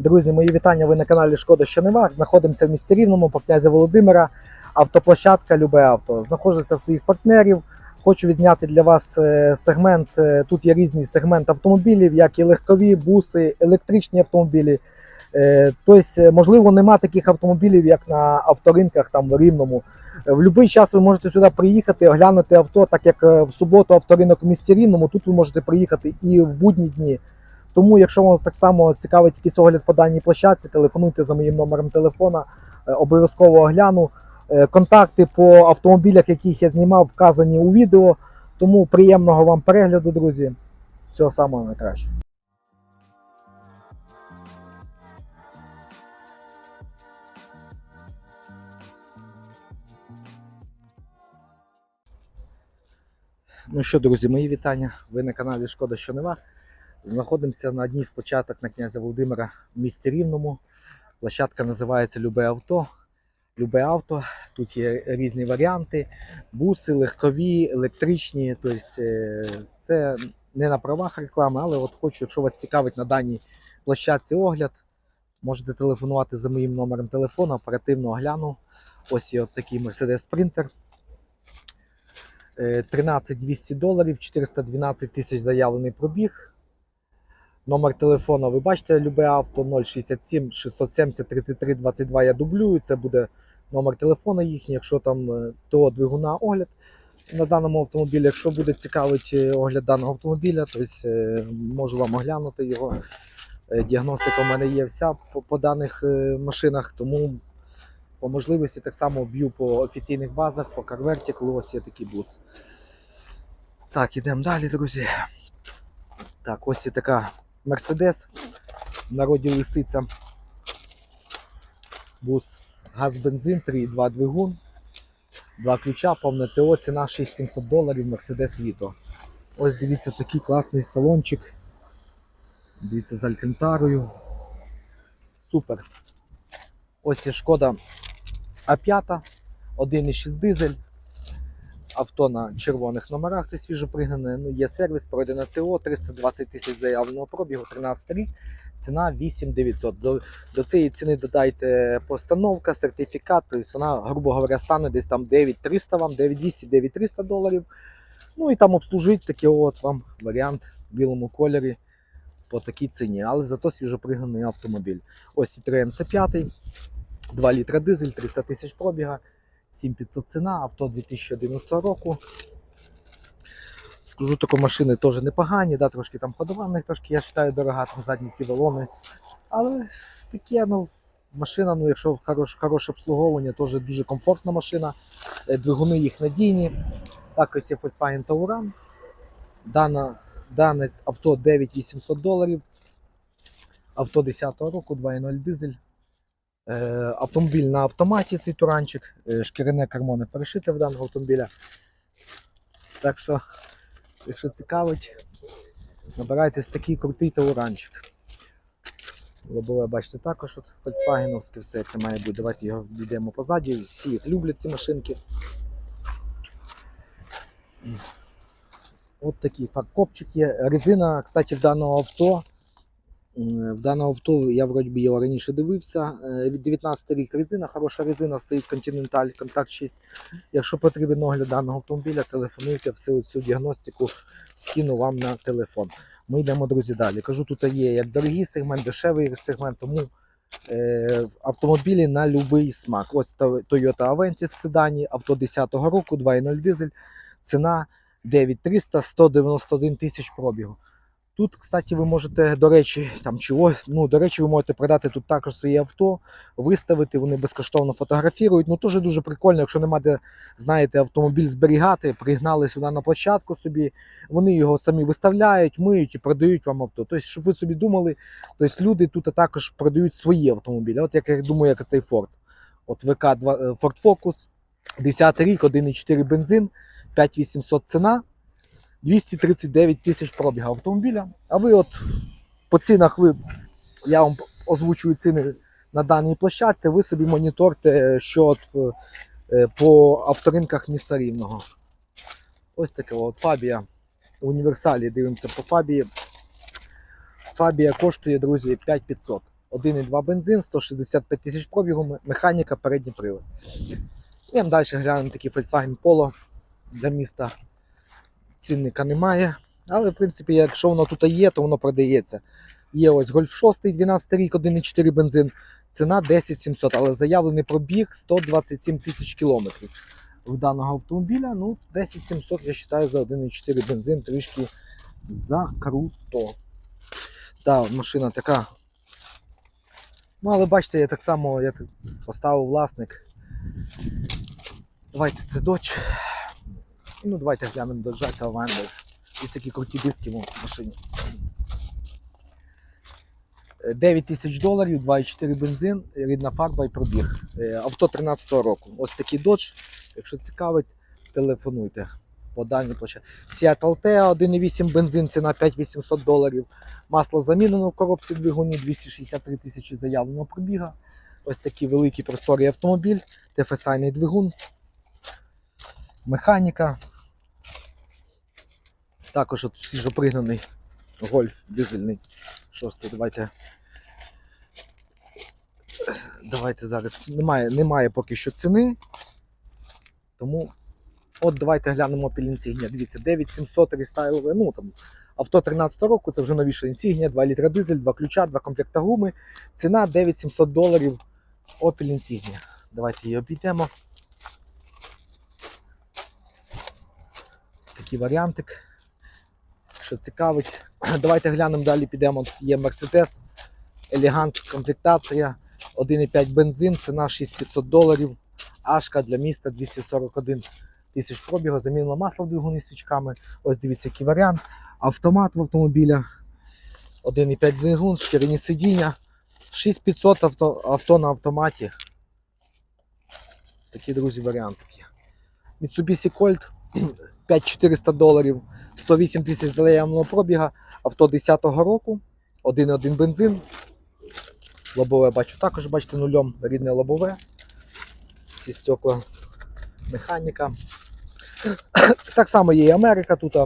Друзі, мої вітання. Ви на каналі Шкода що не вах. Знаходимося в місті Рівному по князя Володимира. Автоплощадка Любе авто. Знаходжуся в своїх партнерів. Хочу відзняти для вас е, сегмент. е, Тут є різні сегменти автомобілів, як і легкові, буси, електричні автомобілі. Тобто, можливо, нема таких автомобілів, як на авторинках там в Рівному. В будь-який час ви можете сюди приїхати, оглянути авто, так як в суботу авторинок в місті Рівному. Тут ви можете приїхати і в будні дні. Тому, якщо вас так само цікавить якийсь огляд по даній площадці, телефонуйте за моїм номером телефона, е, обов'язково огляну. Е, Контакти по автомобілях, яких я знімав, вказані у відео. Тому приємного вам перегляду, друзі. Всього самого найкращого. Ну що, друзі, мої вітання. Ви на каналі Шкода що не вах. Знаходимося на одній з початок на князя Володимира в місті Рівному. Площадка називається Любе авто. Любе авто. Тут є різні варіанти: буси, легкові, електричні. Тобто е, це не на правах реклами, але от хочу, якщо вас цікавить на даній площадці огляд, можете телефонувати за моїм номером телефону, оперативно огляну. Ось є от такий Mercedes Sprinter. Е, 13 200 доларів, 412 тисяч заявлений пробіг. Номер телефону, ви бачите, любе авто 067 670 33 22. Я дублюю. Це буде номер телефону їхній. Якщо там е, ТО двигуна огляд на даному автомобілі. Якщо буде цікавить е, огляд даного автомобіля, то е, можу вам оглянути його. Діагностика в мене є вся по, по даних машинах, тому по можливості так само б'ю по офіційних базах, по карверті, коли у вас є такий бус. Так, ідемо далі, друзі. Так, ось є така Мерседес. В народі лисиця. Бус газ-бензин, 3,2 двигун. Два ключа, повне ТО, ціна 6700 доларів, Mercedes Vito. Ось дивіться такий класний салончик. Дивіться з алькантарою. Супер. Ось є шкода А5, 1,6 дизель. Авто на червоних номерах, це свіжо пригнане. Ну, є сервіс, пройдено ТО, 320 тисяч заявленого пробігу, 13 рік, ціна 8900. До, до цієї ціни додайте постановка, сертифікат, тобто вона, грубо говоря, стане десь там 9300 вам, 9200, 9300 доларів. Ну і там обслужить такий от вам варіант в білому кольорі по такій ціні, але зато свіжопригнаний автомобіль. Ось Citroen C5, 2 літра дизель, 300 тисяч пробіга. 7500 ціна, авто 2011 року. Скажу, тако машини теж непогані, да, трошки там ходова, в них трошки, я вважаю, дорога, там задні ці балони. Але таке, ну, машина, ну, якщо хорош, хороше обслуговування, теж дуже комфортна машина. Е, Двигуни їх надійні. Так ось є Volkswagen Tauran. Дана, дане авто 9800 доларів. Авто 10-го року, 2.0 дизель. Е, Автомобіль на автоматі, цей туранчик, е, шкіряне кермо не перешите в даного автомобіля. Так що, якщо цікавить, набирайтесь такий крутий тауранчик. Лобове, бачите, також от Volkswagen все як має бути. Давайте його відійдемо позаді. Всі їх люблять ці машинки. От такий фаркопчик є. Резина, кстати, в даного авто. М, В даного авто я вроді його раніше дивився. Е, Від 19 рік резина, хороша резина, стоїть Continental Contact 6. Якщо потрібен огляд даного автомобіля, телефонуйте, всю цю діагностику скину вам на телефон. Ми йдемо, друзі, далі. Кажу, тут є як дорогий сегмент, дешевий сегмент, тому е, автомобілі на будь-який смак. Ось Toyota Avensis седані, авто 10-го року, 2.0 дизель, ціна 9300, 191 тисяч пробігу. Тут, кстати, ви можете, до речі, там чого, ну, до речі, ви можете продати тут також своє авто, виставити, вони безкоштовно фотографірують. Ну, теж дуже прикольно, якщо нема де, знаєте, автомобіль зберігати, пригнали сюди на площадку собі, вони його самі виставляють, миють і продають вам авто. Тобто, щоб ви собі думали, тобто люди тут також продають свої автомобілі. От як я думаю, як цей Ford. От ВК 2 е, Ford Focus, 10 рік, 1,4 бензин, 5800 ціна. 239 тисяч пробіга автомобіля. А ви от по цінах ви, я вам озвучую ціни на даній площадці, ви собі моніторте, що от, е, по авторинках міста Рівного. Ось таке от Фабія. Універсалі дивимося по Фабії. Фабія коштує, друзі, 5500. 1,2 бензин, 165 тисяч пробігу, механіка, передній привод. Йдемо далі глянемо такий Volkswagen Polo для міста. Цінника немає. Але, в принципі, якщо воно тут є, то воно продається. Є ось Golf 6, 12 рік, 1,4 бензин. Ціна 10 700, але заявлений пробіг 127 тисяч кілометрів. В даного автомобіля, ну, 10 700, я вважаю, за 1,4 бензин трішки закруто. Так, машина така. Ну, але бачите, я так само я поставив власник. Давайте це Dodge. Ну, давайте глянемо Dodge Salvander. Ось такі круті диски в машині. 9 тисяч доларів, 2,4 бензин, рідна фарба і пробіг. Е, Авто 13-го року. Ось такий Dodge. Якщо цікавить, телефонуйте по даній площадці. Seat Altea 1,8 бензин, ціна 5800 доларів. Масло замінено в коробці двигуні 263 тисячі заявленого пробіга. Ось такий великий просторий автомобіль, TFSI двигун, механіка. Також от свіжопригнаний гольф дизельний. Шостий. Давайте. Давайте зараз. Немає, немає поки що ціни. Тому от давайте глянемо Insignia. Дивіться, 9700 рестайлове. Ну там авто 13 року, це вже новіша Insignia, 2 літра дизель, 2 ключа, 2 комплекта гуми. Ціна 9700 доларів Opel Insignia. Давайте її обійдемо. Такий варіантик. Що цікавить. Давайте глянемо далі, підемо. Є Mercedes, Elegance комплектація, 1,5 бензин, ціна 6500 доларів. Ашка для міста 241 тисяч пробігу, замінила масло в двигуні свічками. Ось дивіться, який варіант. Автомат в автомобіля. 1,5 двигун, шкіряні сидіння. 6500 авто, авто на автоматі. Такі, друзі, варіанти є. Mitsubishi Colt 5400 доларів, 108 тисяч заявленого пробіга, авто 10-го року, 1,1 бензин. Лобове бачу також, бачите, нульом рідне лобове. Всі стекла, механіка. Так само є і Америка тут.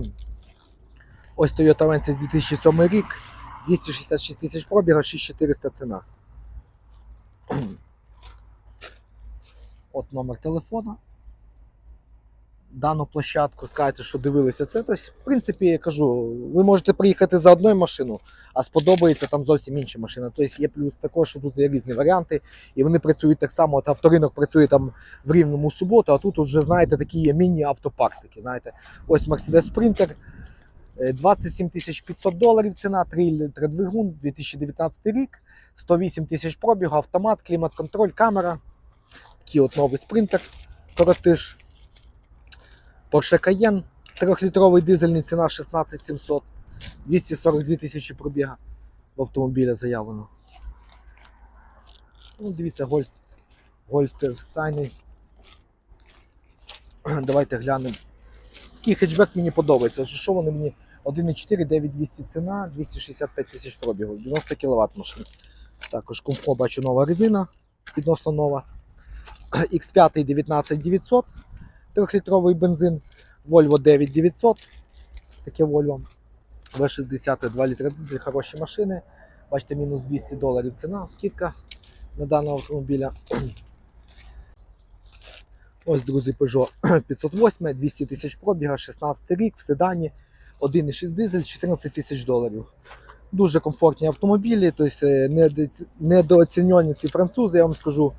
Ось Toyota Avensis 2007 рік, 266 тисяч пробіга, 6400 ціна. От номер телефона. Дану площадку, скажете, що дивилися це. Тобто, в принципі, я кажу, ви можете приїхати за одною машину, а сподобається там зовсім інша машина. Тобто є плюс також, що тут є різні варіанти, і вони працюють так само. От авторинок працює там в рівному суботу, а тут вже, знаєте, такі є міні-автопарк. Такі, знаєте. Ось Mercedes Sprinter. е, 27 500 доларів ціна, 3 літри двигун, 2019 рік, 108 тисяч пробігу, автомат, клімат-контроль, камера. Такий от новий спринтер, коротиш. Porsche Cayenne, 3-літровий дизельний ціна 16 700, 242 тисячі пробіга в автомобіля заявлено. Ну, дивіться, Гольф, Гольф Сайний. Давайте глянемо. Такий хетчбек мені подобається. Що вони мені 1,4, 9200 ціна, 265 тисяч пробігу, 90 кВт машина. Також кумфо бачу нова резина, відносно нова. X5 19900, 3-літровий бензин, Volvo 9900, таке Volvo. V60 2 літра дизель, хороші машини. Бачите, мінус 200 доларів ціна, скидка на даного автомобіля. Ось, друзі, Peugeot 508, 200 тисяч пробіга, 16 рік, в седані, 1,6 дизель, 14 тисяч доларів. Дуже комфортні автомобілі, тобто недооцінені ці французи, я вам скажу.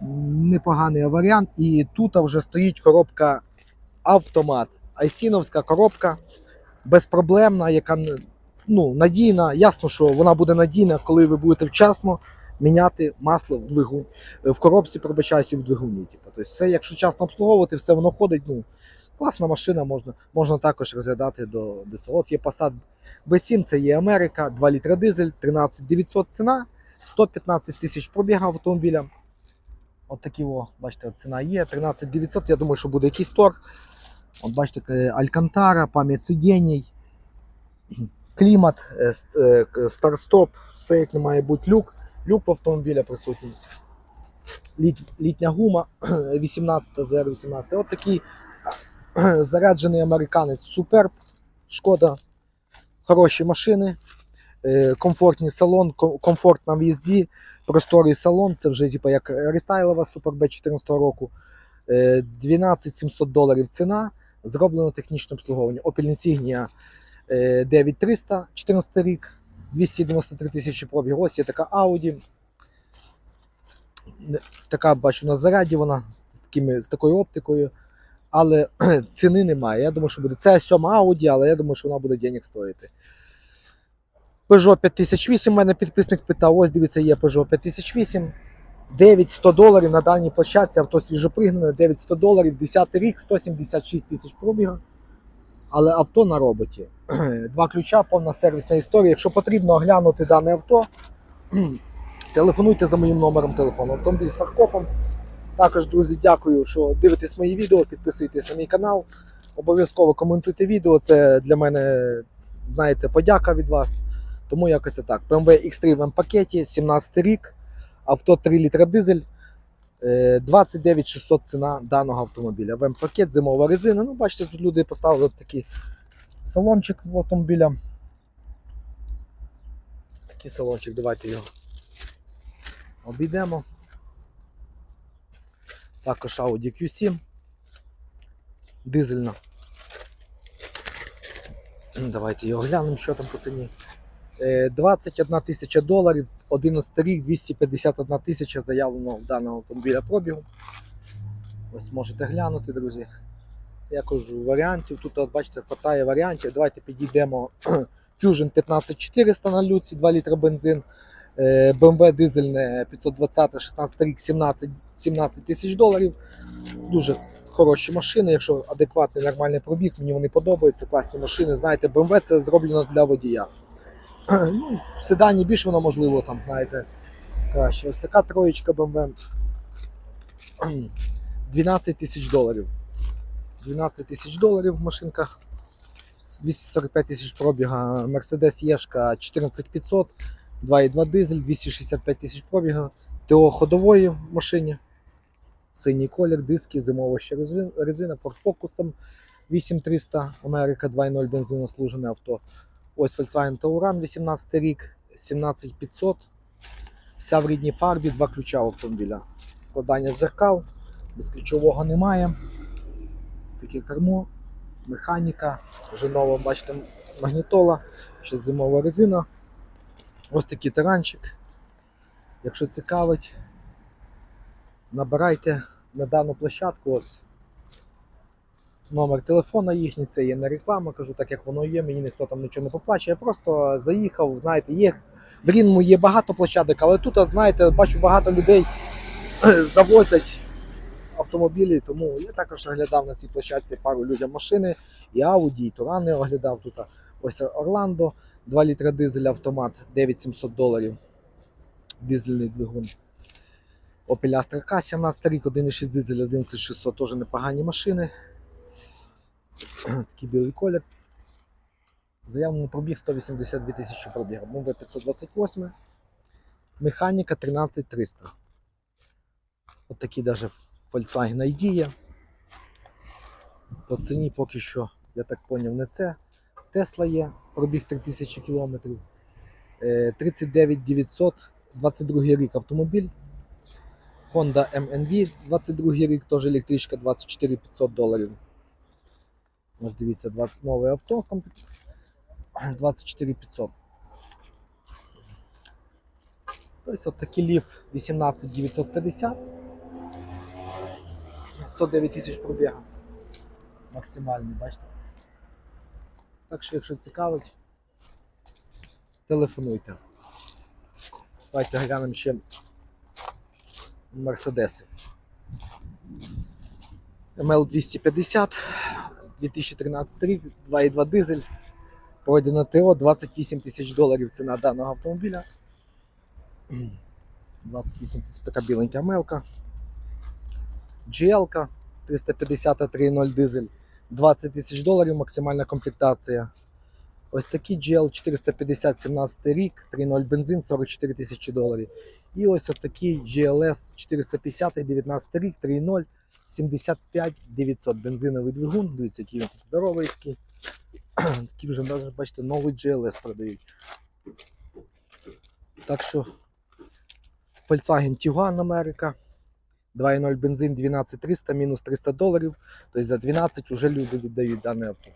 Непоганий варіант. І тут вже стоїть коробка автомат. Айсіновська коробка безпроблемна, яка ну, надійна. Ясно, що вона буде надійна, коли ви будете вчасно міняти масло в двигун, в коробці, пробачайся в двигуні. Типу. Тобто все, якщо вчасно обслуговувати, все воно ходить. Ну, класна машина, можна, можна також розглядати до, до цього. От є Passat B7, це є Америка, 2 літра дизель, 13 900 ціна, 115 тисяч пробіга автомобіля. От такі, о, бачите, ціна є. 13 900, я думаю, що буде якийсь торг. От бачите, е, Алькантара, пам'ять сидінь, клімат, е, е, старт-стоп, все як не має бути люк. Люк в автомобіля присутній. Літ, літня гума 18 зр 18 От такий заряджений американець Суперб, шкода, хороші машини. Комфортний салон, ком- комфорт на в'їзді, просторий салон. Це вже типу, як рестайлова Super B 14 року. Е, 12 700 доларів ціна. Зроблено технічне обслуговування. Opel Insignia е, 9300, 14 рік, 293 тисячі пробіг. Ось є така Audi. Така бачу на заряді вона з, такими, з такою оптикою. Але ціни немає. Я думаю, що буде. Це сьома Audi, але я думаю, що вона буде денег стоїти. Peugeot 5008 у мене підписник питав, ось дивіться, є Peugeot 5008. 9100 доларів на даній площадці, авто свіжопригнане, 9100 доларів, 10 рік, 176 тисяч пробігу. Але авто на роботі. Два ключа, повна сервісна історія. Якщо потрібно оглянути дане авто, телефонуйте за моїм номером телефону. Автомобіль з фаркопом. Також, друзі, дякую, що дивитесь мої відео, підписуйтесь на мій канал. Обов'язково коментуйте відео. Це для мене, знаєте, подяка від вас. Тому якось так. BMW X3 в М-пакеті, 17 рік, авто 3 літра дизель, е, 29 600 ціна даного автомобіля. В М-пакет, зимова резина. Ну, бачите, тут люди поставили такий салончик в автомобіля. Такий салончик, давайте його обійдемо. Також Audi Q7. Дизельна. Давайте його глянемо, що там по ціні. Е, 21 тисяча доларів, 11 рік, 251 тисяча заявлено в даного автомобіля пробігу. Ось можете глянути, друзі. Я кажу, варіантів. Тут, от, бачите, хватає варіантів. Давайте підійдемо. Fusion 15400 на люці, 2 літра бензин. Е, BMW дизельне 520 16 рік, 17, 17 тисяч доларів. Дуже хороші машини, якщо адекватний нормальний пробіг, мені вони подобаються, класні машини. Знаєте, BMW це зроблено для водія. Ну, в седані більш воно можливо, там, знаєте, краще. Ось така троєчка BMW. 12 тисяч доларів. 12 тисяч доларів машинка. 245 тисяч пробіга. Mercedes Єшка 14500, 2,2 дизель, 265 тисяч пробіга. ТО ходової в машині. Синій колір, диски, зимова ще резин- резина, Ford Focus 8300, Америка 2.0 бензинослужене авто. Ось Volkswagen Tauran 18 рік, 17500. Вся в рідній фарбі, два ключа автомобіля. Складання дзеркал, безключового немає. Ось Таке кермо, механіка, вже нова, бачите, магнітола, ще зимова резина. Ось такий таранчик. Якщо цікавить, набирайте на дану площадку. Ось номер телефона їхній, це є не реклама, кажу так, як воно є, мені ніхто там нічого не поплаче. Я просто заїхав, знаєте, є. В Рівному є багато площадок, але тут, знаєте, бачу багато людей завозять автомобілі, тому я також оглядав на цій площадці пару людям машини, і Audi, і Турани оглядав тут. Ось Орландо, 2 літра дизель автомат, 9700 доларів. Дизельний двигун. Opel Astra K 17 рік, 1,6 дизель, 11600, теж непогані машини. Такий білий колір. Заявлений пробіг 182 тисячі пробігу. BMW 528. Механіка 13300. От такі даже Volkswagen ID є. По ціні поки що, я так зрозумів, не це. Тесла є, пробіг 3000 км. 39 900, 22 рік автомобіль. Honda MNV 22 рік, теж електричка 24 500 доларів. Ось дивіться, 20 нове авто, комп- 24 500. Тобто от такий ліф 18 950. 109 тисяч пробіга. Максимальний, бачите? Так що, якщо цікавить, телефонуйте. Давайте глянемо ще Мерседеси. ML 250, 2013 рік, 2,2 дизель. Пройдено ТО 28 тисяч доларів ціна даного автомобіля. 28 тисяч така біленька мелка. GL 350 3.0 дизель. 20 тисяч доларів максимальна комплектація. Ось такий GL 450 17 рік, 3.0 бензин, 44 тисячі доларів. І ось такий GLS 450 19 рік, 3.0, 75 900 бензиновий двигун. Дивіться, який він здоровий. Такий Такий вже бачите, новий GLS продають. Так що Volkswagen Tiguan Америка. 2.0 бензин 12300, мінус 300 доларів. Тобто за 12 вже люди віддають дане авто.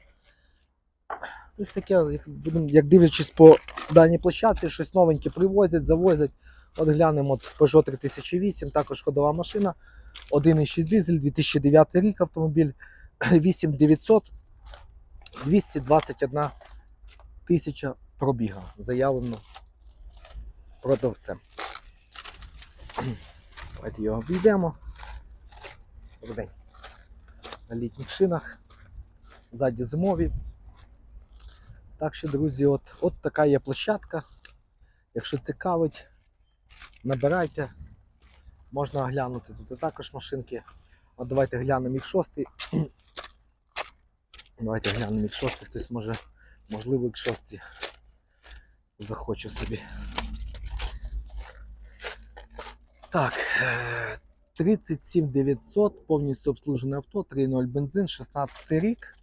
Ось таке, як дивлячись по даній площадці, щось новеньке привозять, завозять. От глянемо от Peugeot 3008, також ходова машина. 1,6 дизель, 2009 рік автомобіль, 8900, 221 тисяча пробіга заявлено продавцем. Давайте його обійдемо. Добрий. На літніх шинах. Ззаді зимові. Так що, друзі, от, от така є площадка. Якщо цікавить, набирайте. Можна оглянути тут також машинки. От давайте глянемо їх шостий. Давайте глянемо їх шостий. Хтось може, можливо, їх шостий захоче собі. Так, е, 37 900, повністю обслужене авто, 3.0 бензин, 16 рік.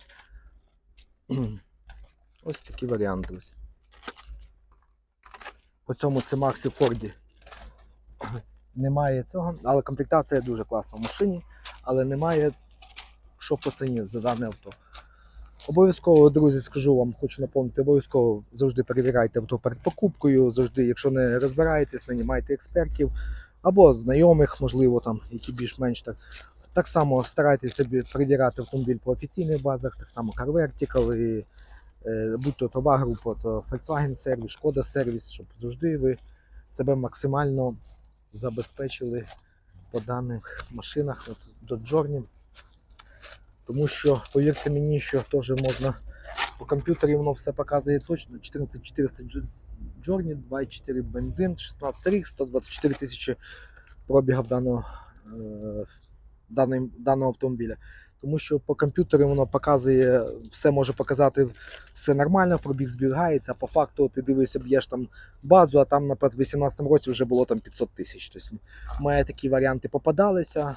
Ось такий варіант, друзі. По цьому це Максі Форді немає цього, але комплектація дуже класна в машині, але немає що по ціні за дане авто. Обов'язково, друзі, скажу вам, хочу напомнити, обов'язково завжди перевіряйте авто перед покупкою, завжди, якщо не розбираєтесь, нанімайте експертів або знайомих, можливо, там, які більш-менш так. Так само старайтеся перевіряти автомобіль по офіційних базах, так само Car Vertical, і, е, будь то товар група, то Volkswagen сервіс, Шкода сервіс, щоб завжди ви себе максимально забезпечили по даних машинах от, до Джорні. Тому що, повірте мені, що теж можна по комп'ютері воно все показує точно. 14400 Джорні, 2,4 бензин, 16 рік, 124 тисячі пробігів даного, е, даного автомобіля. Тому що по комп'ютері воно показує, все може показати все нормально, пробіг зберігається, а по факту ти дивишся, б'єш там базу, а там, наприклад, в 2018 році вже було там 500 тисяч. Тобто, має такі варіанти попадалися.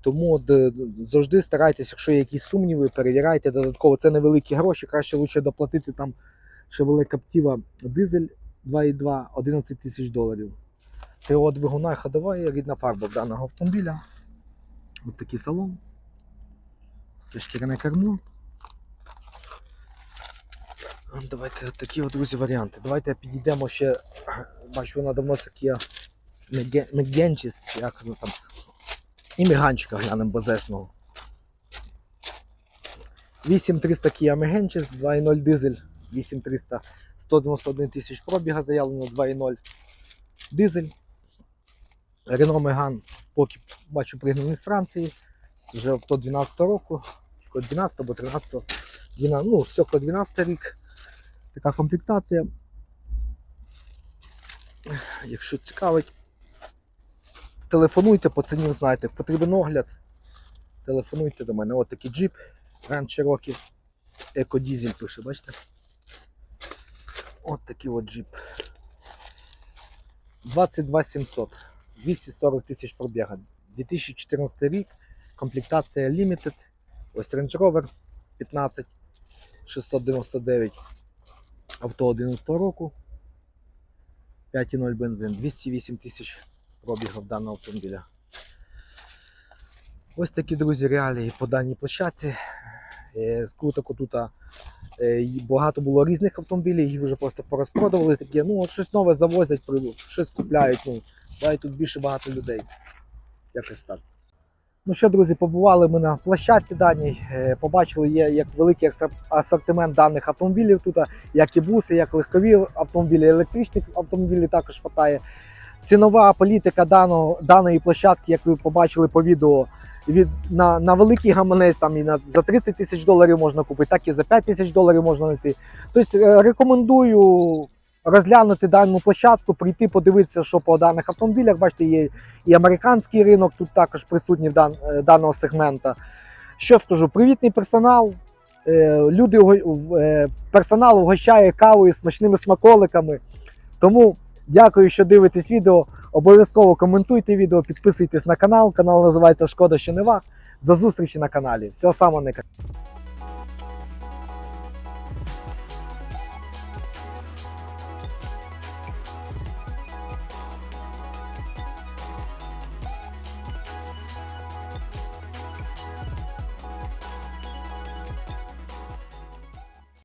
Тому е, завжди старайтесь, якщо є якісь сумніви, перевіряйте додатково. Це невеликі гроші, краще лучше доплатити там Chevrolet Captiva дизель 2,2 11 тисяч доларів. ТО двигуна ходова і рідна фарба в даного автомобіля. Ось такий салон. Таке шкіряне кермо. Давайте такі от, друзі, варіанти. Давайте підійдемо ще. Бачу, вона давно Меге- Мегенчіс, чи як воно там. І міганчика глянемо базешного. 8300 Kia Meganchis, 2.0 дизель, 8300, 191 тисяч пробіга заявлено, 2.0 дизель. Renault Megane, поки бачу пригнаний з Франції, вже авто 12 року, 12 або 13, 12, ну, всього 12 рік. Така комплектація. Якщо цікавить, телефонуйте, по ціні знаєте, потрібен огляд. Телефонуйте до мене. От такий джип Grand Cherokee Екодізель пише, бачите? От такий от джип. 22 700. 240 тисяч пробіга. 2014 рік. Комплектація Limited. Ось Range Rover 15 699. Авто 11 року. 5,0 бензин. 208 тисяч пробігів даного автомобіля. Ось такі, друзі, реалії по даній площадці. Е, З круток тут багато було різних автомобілів, їх вже просто порозпродавали. Такі, ну от щось нове завозять, щось купляють. Ну, тут більше багато людей. Якось так. Ну що, друзі, побували ми на площадці даній, е, побачили, є як великий асортимент даних автомобілів тут, як і буси, як легкові автомобілі, електричних автомобілів також вистачає. Цінова політика даного, даної площадки, як ви побачили по відео, від, на, на великий гаманець там і на, за 30 тисяч доларів можна купити, так і за 5 тисяч доларів можна знайти. Тобто е, рекомендую розглянути дану площадку, прийти подивитися, що по даних автомобілях. Бачите, є і американський ринок тут також присутній дан, е, даного сегмента. Що скажу, привітний персонал. Е, Люди е, персонал угощає кавою, смачними смаколиками. Тому дякую, що дивитесь відео. Обов'язково коментуйте відео, підписуйтесь на канал. Канал називається Шкода що не вах. До зустрічі на каналі. Всього самого найкращого.